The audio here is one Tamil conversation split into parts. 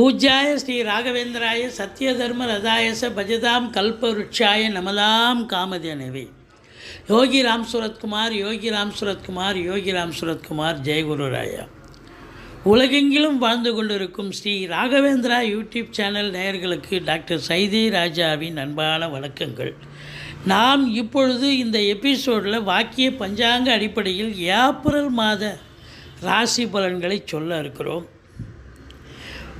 பூஜ்யாய ஸ்ரீ ராகவேந்திராய சத்யதர்ம ரதாயச பஜதாம் கல்பவருட்சாய நமதாம் காமதேனவே. யோகி ராம் சுரத்குமார் யோகி ராம் சுரத்குமார் யோகி ராம் சுரத்குமார் ஜெயகுருராயா உலகெங்கிலும் வாழ்ந்து கொண்டிருக்கும் ஸ்ரீ ராகவேந்திரா யூடியூப் சேனல் நேயர்களுக்கு டாக்டர் சைதி ராஜாவின் அன்பான வணக்கங்கள். நாம் இப்பொழுது இந்த எபிசோடில் வாக்கிய பஞ்சாங்க அடிப்படையில் ஏப்ரல் மாத ராசி பலன்களை சொல்ல இருக்கிறோம்.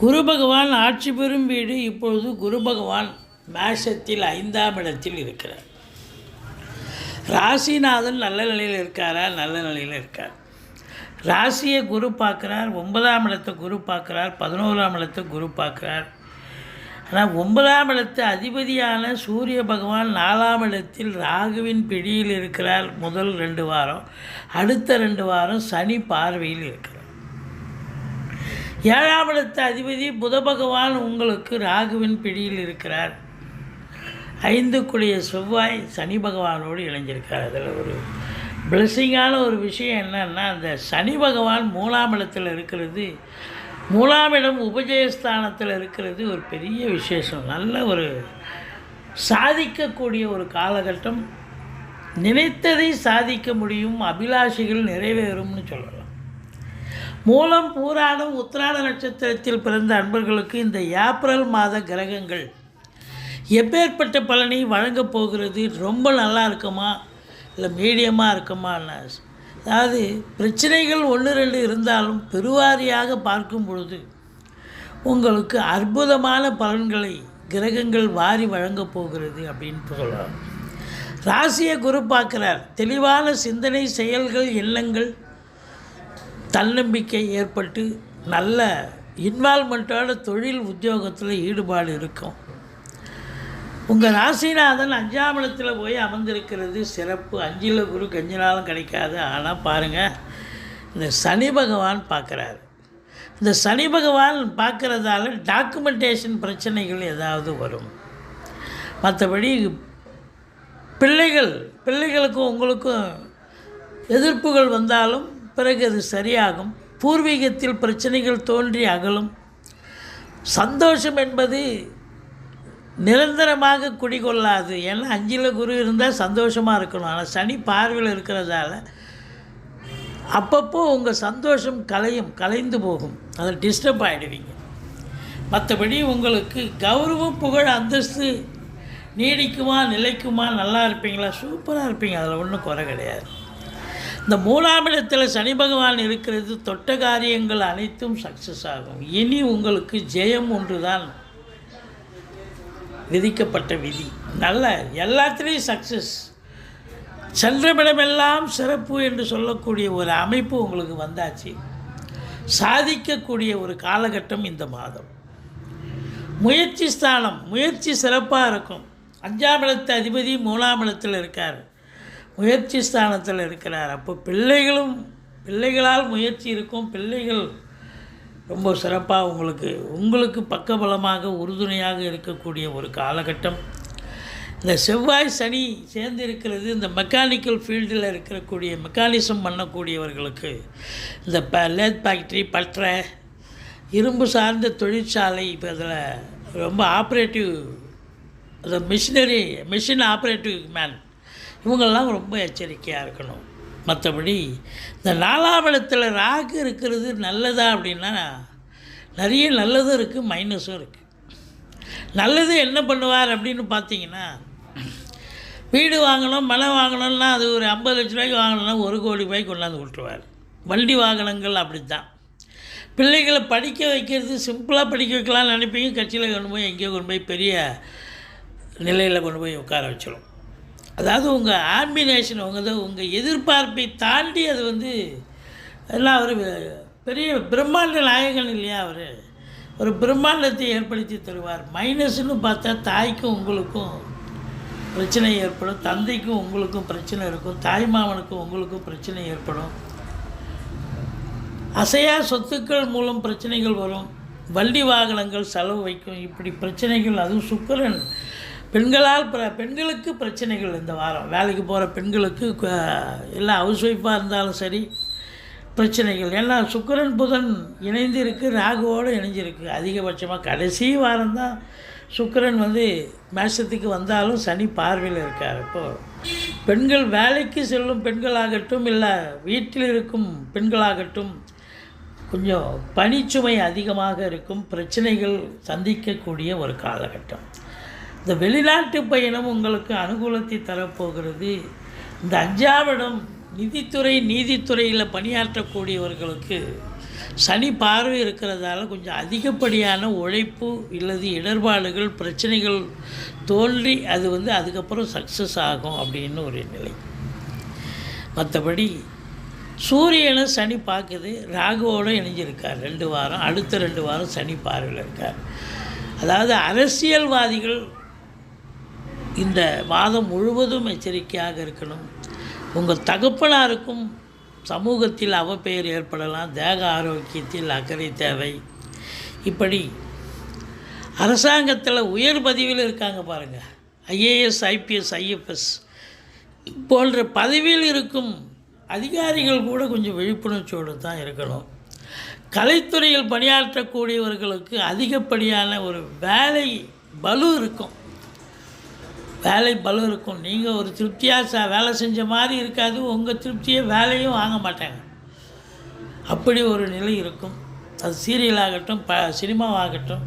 குரு பகவான் ஆட்சி பெறும் வீடு இப்பொழுது குரு பகவான் மேஷத்தில் ஐந்தாம் இடத்தில் இருக்கிறார். ராசிநாதன் நல்ல நிலையில் இருக்காரா? நல்ல நிலையில் இருக்கார். ராசியை குரு பார்க்குறார் ஒன்பதாம் இடத்தை குரு பார்க்குறார் பதினோராம் இடத்தை குரு பார்க்குறார். ஆனால் ஒன்பதாம் இடத்து அதிபதியான சூரிய பகவான் நாலாம் இடத்தில் ராகுவின் பிடியில் இருக்கிறார். முதல் ரெண்டு வாரம் அடுத்த ரெண்டு வாரம் சனி பார்வையில் இருக்கிறார். ஏழாம் இடத்து அதிபதி புத பகவான் உங்களுக்கு ராகுவின் பிடியில் இருக்கிறார். ஐந்து குடிய செவ்வாய் சனி பகவானோடு இணைஞ்சிருக்கார். அதில் ஒரு பிளஸ்ஸிங்கான ஒரு விஷயம் என்னன்னா அந்த சனி பகவான் மூலாம் இடத்தில் இருக்கிறது மூலாம் இடம் உபஜயஸ்தானத்தில் இருக்கிறது ஒரு பெரிய விசேஷம். நல்ல ஒரு சாதிக்கக்கூடிய ஒரு காலகட்டம். நினைத்ததை சாதிக்க முடியும் அபிலாஷைகள் நிறைவேறும்னு சொல்லலாம். மூலம் பூராடம் உத்திராட நட்சத்திரத்தில் பிறந்த அன்பர்களுக்கு இந்த ஏப்ரல் மாத கிரகங்கள் எப்பேற்பட்ட பலனை வழங்கப் போகிறது? ரொம்ப நல்லா இருக்குமா? இல்லை மீடியமாக இருக்குமான்னு அதாவது பிரச்சனைகள் ஒன்று ரெண்டு இருந்தாலும் பெருவாரியாக பார்க்கும் பொழுது உங்களுக்கு அற்புதமான பலன்களை கிரகங்கள் வாரி வழங்கப் போகிறது அப்படின்னு சொல்லலாம். ராசியை குரு பார்க்குறார். தெளிவான சிந்தனை செயல்கள் எண்ணங்கள் தன்னம்பிக்கை ஏற்பட்டு நல்ல இன்வால்மெண்ட்டோட தொழில் உத்தியோகத்தில் ஈடுபாடு இருக்கும். உங்கள் ராசிநாதன் அஞ்சாம் இடத்துல போய் அமர்ந்திருக்கிறது சிறப்பு. அஞ்சில் குரு கஞ்சினாலும் கிடைக்காது. ஆனால் பாருங்கள் இந்த சனி பகவான் பார்க்குறாரு. இந்த சனி பகவான் பார்க்குறதால டாக்குமெண்டேஷன் பிரச்சனைகள் ஏதாவது வரும். மற்றபடி பிள்ளைகள் பிள்ளைகளுக்கும் உங்களுக்கும் எதிர்ப்புகள் வந்தாலும் பிறகு அது சரியாகும். பூர்வீகத்தில் பிரச்சனைகள் தோன்றி அகலும். சந்தோஷம் என்பது நிரந்தரமாக குடிகொள்ளாது. ஏன்னா அஞ்சில் குரு இருந்தால் சந்தோஷமாக இருக்கணும். ஆனால் சனி பார்வையில் இருக்கிறதால அப்பப்போ உங்கள் சந்தோஷம் கலையும் கலைந்து போகும். அதில் டிஸ்டர்ப் ஆகிடுவீங்க மற்றபடி உங்களுக்கு கௌரவம் புகழ் அந்தஸ்து நீடிக்குமா நிலைக்குமா நல்லா இருப்பீங்களா? சூப்பராக இருப்பீங்க. அதில் ஒன்றும் குறை கிடையாது. இந்த மூணாம் இடத்தில் சனி பகவான் இருக்கிறது தொட்ட காரியங்கள் அனைத்தும் சக்ஸஸ் ஆகும். இனி உங்களுக்கு ஜெயம் ஒன்று தான் விதிக்கப்பட்ட விதி. நல்ல எல்லாத்துலேயும் சக்ஸஸ் சென்றமிடமெல்லாம் சிறப்பு என்று சொல்லக்கூடிய ஒரு அமைப்பு உங்களுக்கு வந்தாச்சு. சாதிக்கக்கூடிய ஒரு காலகட்டம் இந்த மாதம். முயற்சி ஸ்தானம் முயற்சி சிறப்பாக இருக்கும். அஞ்சாம் இடத்து அதிபதி மூணாம் இடத்தில் இருக்கார். முயற்சி ஸ்தானத்தில் இருக்கிறார். அப்போ பிள்ளைகளும் பிள்ளைகளால் முயற்சி இருக்கும். பிள்ளைகள் ரொம்ப சிறப்பாக உங்களுக்கு உங்களுக்கு பக்கபலமாக உறுதுணையாக இருக்கக்கூடிய ஒரு காலகட்டம். இந்த செவ்வாய் சனி சேர்ந்து இருக்கிறது இந்த மெக்கானிக்கல் ஃபீல்டில் இருக்கக்கூடிய மெக்கானிசம் பண்ணக்கூடியவர்களுக்கு இந்த ப லேத் ஃபேக்ட்ரி பற்றை இரும்பு சார்ந்த தொழிற்சாலை இப்போ அதில் ரொம்ப ஆப்ரேட்டிவ் அந்த மிஷினரி மிஷின் ஆப்ரேட்டிவ் மேன். இவங்கெல்லாம் ரொம்ப எச்சரிக்கையாக இருக்கணும். மற்றபடி இந்த நாலாம் இடத்துல ராகு இருக்கிறது நல்லதா அப்படின்னா நிறைய நல்லதும் இருக்குது மைனஸும் இருக்குது நல்லது என்ன பண்ணுவார் அப்படின்னு பார்த்தீங்கன்னா வீடு வாங்கணும் மனை வாங்கணும்னா அது ஒரு ஐம்பது லட்ச ரூபாய்க்கு வாங்கணும்னா ஒரு கோடி ரூபாய்க்கு கொண்டாந்து விட்டுருவார் வண்டி வாகனங்கள் அப்படி தான் பிள்ளைகளை படிக்க வைக்கிறது சிம்பிளாக படிக்க வைக்கலாம்னு நினைப்பீங்க. கட்சியில் கொண்டு போய் எங்கேயோ கொண்டு போய் பெரிய நிலையில் கொண்டு போய் உட்கார வச்சிடும் அதாவது உங்கள் ஆம்பினேஷன் உங்கள் உங்கள் எதிர்பார்ப்பை தாண்டி அது வந்து எல்லாம் அவர் பெரிய பிரம்மாண்ட நாயகன் இல்லையா அவர்? ஒரு பிரம்மாண்டத்தை ஏற்படுத்தி தருவார். மைனஸ்னு பார்த்தா தாய்க்கும் உங்களுக்கும் பிரச்சனை ஏற்படும். தந்தைக்கும் உங்களுக்கும் பிரச்சனை இருக்கும். தாய் மாமனுக்கும் உங்களுக்கும் பிரச்சனை ஏற்படும். அசையா சொத்துக்கள் மூலம் பிரச்சனைகள் வரும். வண்டி வாகனங்கள் செலவு வைக்கும். இப்படி பிரச்சனைகள் அதுவும் சுக்கரன். பெண்களால் பிர பெண்களுக்கு பிரச்சனைகள் இந்த வாரம். வேலைக்கு போகிற பெண்களுக்கு எல்லாம் ஹவுஸ் ஒய்ஃபாக இருந்தாலும் சரி பிரச்சனைகள். ஏன்னா சுக்கிரன் புதன் இணைந்திருக்கு ராகுவோடு இணைஞ்சிருக்கு. அதிகபட்சமாக கடைசி வாரம் தான் சுக்கிரன் வந்து மேஷத்துக்கு வந்தாலும் சனி பார்வையில் இருக்கார். இப்போது பெண்கள் வேலைக்கு செல்லும் பெண்களாகட்டும் இல்லை வீட்டில் இருக்கும் பெண்களாகட்டும் கொஞ்சம் பனிச்சுமை அதிகமாக இருக்கும். பிரச்சனைகள் சந்திக்கக்கூடிய ஒரு காலகட்டம். இந்த வெளிநாட்டு பயணம் உங்களுக்கு அனுகூலத்தை தரப்போகிறது. இந்த அஞ்சாவிடம் நிதித்துறை நீதித்துறையில் பணியாற்றக்கூடியவர்களுக்கு சனி பார்வை இருக்கிறதால கொஞ்சம் அதிகப்படியான உழைப்பு இல்லது இடர்பாடுகள் பிரச்சனைகள் தோன்றி அது வந்து அதுக்கப்புறம் சக்ஸஸ் ஆகும் அப்படின்னு ஒரு நிலை. மற்றபடி சூரியனை சனி பார்க்குது. ராகுவோடு இணைஞ்சிருக்கார் ரெண்டு வாரம். அடுத்த ரெண்டு வாரம் சனி பார்வையில் இருக்கார். அதாவது அரசியல்வாதிகள் இந்த மாதம் முழுவதும் எச்சரிக்கையாக இருக்கணும். உங்கள் தகப்பனாருக்கும் சமூகத்தில் அவப்பெயர் ஏற்படலாம். தேக ஆரோக்கியத்தில் அக்கறை தேவை. இப்படி அரசாங்கத்தில் உயர் பதவியில் இருக்காங்க பாருங்கள் ஐஏஎஸ் ஐபிஎஸ் ஐஎஃப்எஸ் போன்ற பதவியில் இருக்கும் அதிகாரிகள் கூட கொஞ்சம் விழிப்புணர்ச்சியோடு தான் இருக்கணும். கலைத்துறையில் பணியாற்றக்கூடியவர்களுக்கு அதிகப்படியான ஒரு வேலை பலு இருக்கும். வேலை பலம் இருக்கும் நீங்கள் ஒரு திருப்தியாக ச வேலை செஞ்ச மாதிரி இருக்காது. உங்கள் திருப்தியை வேலையும் வாங்க மாட்டாங்க. அப்படி ஒரு நிலை இருக்கும். அது சீரியல் ஆகட்டும் ப சினிமாவாகட்டும்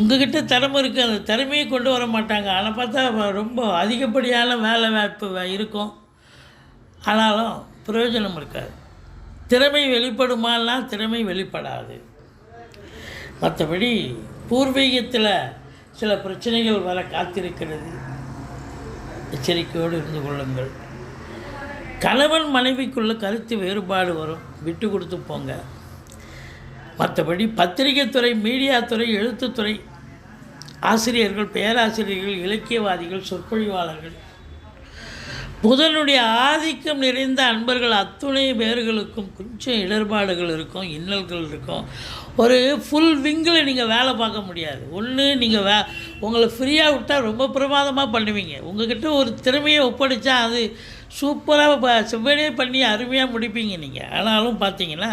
உங்ககிட்ட திறமை இருக்குது அந்த திறமையை கொண்டு வர மாட்டாங்க. ஆனால் பார்த்தா ரொம்ப அதிகப்படியான வேலை வாய்ப்பு இருக்கும். ஆனாலும் பிரயோஜனம் இருக்காது. திறமை வெளிப்படுமானா திறமை வெளிப்படாது. மற்றபடி பூர்வீகத்தில் சில பிரச்சனைகள் வர காத்திருக்கிறது. எச்சரிக்கையோடு இருந்து கொள்ளுங்கள். கணவன் மனைவிக்குள்ள கருத்து வேறுபாடு வரும். விட்டு கொடுத்து போங்க. மற்றபடி பத்திரிகைத்துறை மீடியாத்துறை எழுத்துத்துறை ஆசிரியர்கள் பேராசிரியர்கள் இலக்கியவாதிகள் சொற்பொழிவாளர்கள். புதனுடைய ஆதிக்கம் நிறைந்த அன்பர்கள் அத்துணை பேர்களுக்கும் கொஞ்சம் இடர்பாடுகள் இருக்கும் இன்னல்கள் இருக்கும். ஒரு ஃபுல் விங்கில் நீங்கள் வேலை பார்க்க முடியாது. ஒன்று நீங்கள் வே உங்களை ஃப்ரீயாக விட்டால் ரொம்ப பிரமாதமாக பண்ணுவீங்க. உங்கள்கிட்ட ஒரு திறமையை ஒப்படைச்சா அது சூப்பராக ப செவ்வனே பண்ணி அருமையாக முடிப்பீங்க நீங்கள் ஆனாலும் பார்த்தீங்கன்னா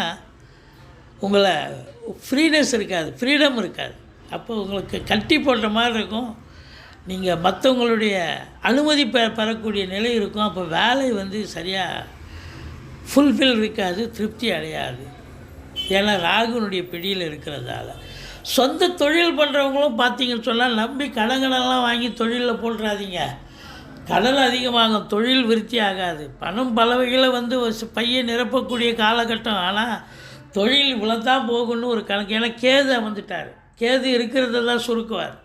உங்களை ஃப்ரீனஸ் இருக்காது ஃப்ரீடம் இருக்காது. அப்போ உங்களுக்கு கட்டி போட்ட மாதிரி இருக்கும். நீங்கள் மற்றவங்களுடைய அனுமதி பெ பெறக்கூடிய நிலை இருக்கும். அப்போ வேலை வந்து சரியாக ஃபுல்ஃபில் இருக்காது திருப்தி அடையாது. ஏன்னா ராகுனுடைய பிடியில் இருக்கிறதால. சொந்த தொழில் பண்ணுறவங்களும் பார்த்தீங்கன்னு சொன்னால் நம்பி கடன் வாங்கி தொழிலில் போட்டுறாதீங்க. கடன் அதிகமாகும் தொழில் விருத்தி ஆகாது. பணம் பல வகையில் வந்து ஒரு பையை நிரப்பக்கூடிய காலகட்டம். ஆனால் தொழில் இவ்வளோதான் போகணும்னு ஒரு கணக்கு. ஏன்னா கேது வந்துட்டார் கேது இருக்கிறத தான் சுருக்குவார்.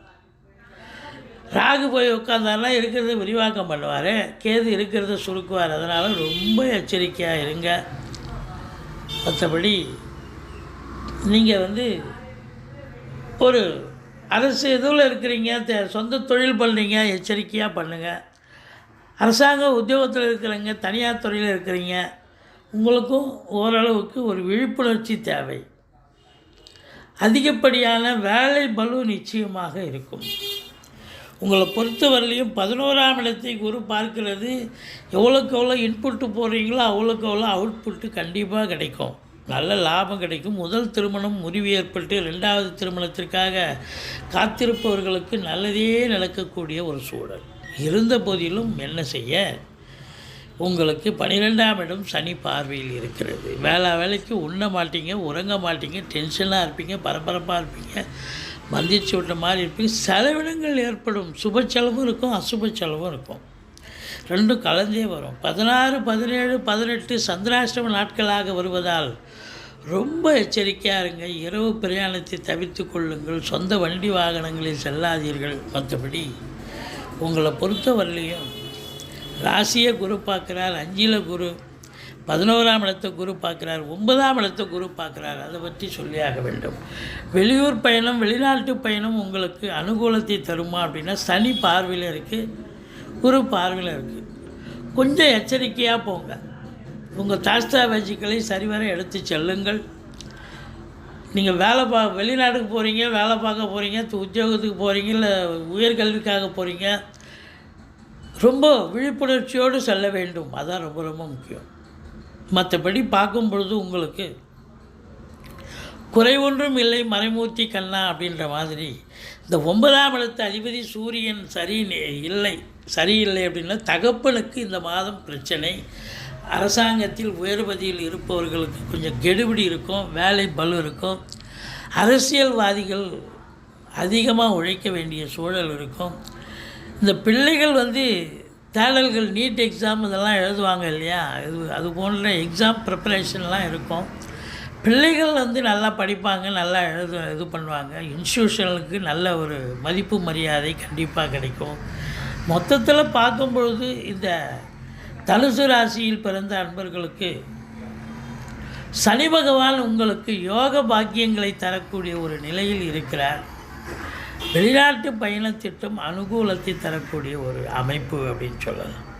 ராகு போய் உட்காந்தாருனா இருக்கிறத விரிவாக்கம் பண்ணுவார். கேது இருக்கிறத சுருக்குவார். அதனால் ரொம்ப எச்சரிக்கையாக இருங்க. மற்றபடி நீங்கள் வந்து ஒரு அரசு இதுவில் இருக்கிறீங்க? தெ- சொந்த தொழில் பண்ணுறீங்க எச்சரிக்கையாக பண்ணுங்கள் அரசாங்க உத்தியோகத்தில் இருக்கிறவங்க தனியார் துறையில் இருக்கிறீங்க உங்களுக்கும் ஓரளவுக்கு ஒரு விழிப்புணர்ச்சி தேவை. அதிகப்படியான வேலை பலு நிச்சயமாக இருக்கும். உங்களை பொறுத்தவரையிலையும் பதினோராம் இடத்தை குரு பார்க்கிறது எவ்வளோக்கு எவ்வளோ இன்புட்டு போடுறீங்களோ அவ்வளோக்கு எவ்வளோ அவுட்புட்டு கண்டிப்பாக கிடைக்கும். நல்ல லாபம் கிடைக்கும். முதல் திருமணம் முறிவு ஏற்பட்டு ரெண்டாவது திருமணத்திற்காக காத்திருப்பவர்களுக்கு நல்லதே நடக்கக்கூடிய ஒரு சூழல். இருந்த போதிலும் என்ன செய்ய? உங்களுக்கு பனிரெண்டாம் இடம் சனி பார்வையில் இருக்கிறது. வேளா வேலைக்கு உண்ண மாட்டீங்க உறங்க மாட்டீங்க டென்ஷனாக இருப்பீங்க பரபரப்பாக இருப்பீங்க மந்திச்சு விட்ட மாதிரி இருப்பீங்க. செலவினங்கள் ஏற்படும். சுப செலவும் இருக்கும் அசுப செலவும் இருக்கும். ரெண்டும் கலந்தே வரும். பதினாறு பதினேழு பதினெட்டு சந்திராஷ்டம நாட்களாக வருவதால் ரொம்ப எச்சரிக்கையாக இருங்க. இரவு பிரயாணத்தை தவிர்த்து கொள்ளுங்கள். சொந்த வண்டி வாகனங்களில் செல்லாதீர்கள். மற்றபடி உங்களை பொறுத்தவரையிலையும் ராசியை குரு பார்க்குறார் அஞ்சில் குரு பதினோராம் இடத்தை குரு பார்க்குறார் ஒன்பதாம் இடத்தை குரு பார்க்குறார். அதை பற்றி சொல்லியாக வேண்டும். வெளியூர் பயணம் வெளிநாட்டு பயணம் உங்களுக்கு அனுகூலத்தை தருமா அப்படின்னா சனி பார்வையில் இருக்குது குரு பார்வையில் இருக்குது கொஞ்சம் எச்சரிக்கையாக போங்க. உங்கள் தாஸ்தாவேஜிக்களை சரிவர எடுத்து செல்லுங்கள். நீங்கள் வேலை பா வெளிநாட்டுக்கு போகிறீங்க வேலை பார்க்க போகிறீங்க உத்தியோகத்துக்கு போகிறீங்க இல்லை உயர்கல்விக்காக போகிறீங்க ரொம்ப விழிப்புணர்ச்சியோடு செல்ல வேண்டும். அதான் ரொம்ப ரொம்ப முக்கியம். மற்றபடி பார்க்கும் பொழுது உங்களுக்கு குறை ஒன்றும் இல்லை மறைமூர்த்தி கண்ணா அப்படின்ற மாதிரி. இந்த ஒன்பதாம் இடத்து அதிபதி சூரியன் சரி இல்லை சரியில்லை அப்படின்னா தகப்பனுக்கு இந்த மாதம் பிரச்சனை. அரசாங்கத்தில் உயர்வதியில் இருப்பவர்களுக்கு கொஞ்சம் கெடுபிடி இருக்கும் வேலை பலு இருக்கும். அரசியல்வாதிகள் அதிகமாக உழைக்க வேண்டிய சூழல் இருக்கும். இந்த பிள்ளைகள் வந்து தேடல்கள் நீட் எக்ஸாம் இதெல்லாம் எழுதுவாங்க இல்லையா? இது அது போன்ற எக்ஸாம் ப்ரிப்பரேஷன்லாம் இருக்கும். பிள்ளைகள் வந்து நல்லா படிப்பாங்க நல்லா எழுது இது பண்ணுவாங்க. இன்ஸ்டியூஷனுக்கு நல்ல ஒரு மதிப்பு மரியாதை கண்டிப்பாக கிடைக்கும். மொத்தத்தில் பார்க்கும்பொழுது இந்த தனுசு ராசியில் பிறந்த அன்பர்களுக்கு சனி பகவான் உங்களுக்கு யோக பாக்கியங்களை தரக்கூடிய ஒரு நிலையில் இருக்கிறார். வெளிநாட்டு பயணத்திட்டம் அனுகூலத்தை தரக்கூடிய ஒரு அமைப்பு அப்படின்னு சொல்லலாம்.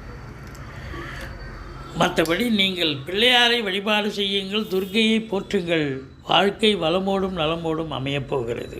மற்றபடி நீங்கள் பிள்ளையாரை வழிபாடு செய்யுங்கள் துர்கையை போற்றுங்கள். வாழ்க்கை வளமோடும் நலமோடும் அமையப் போகிறது.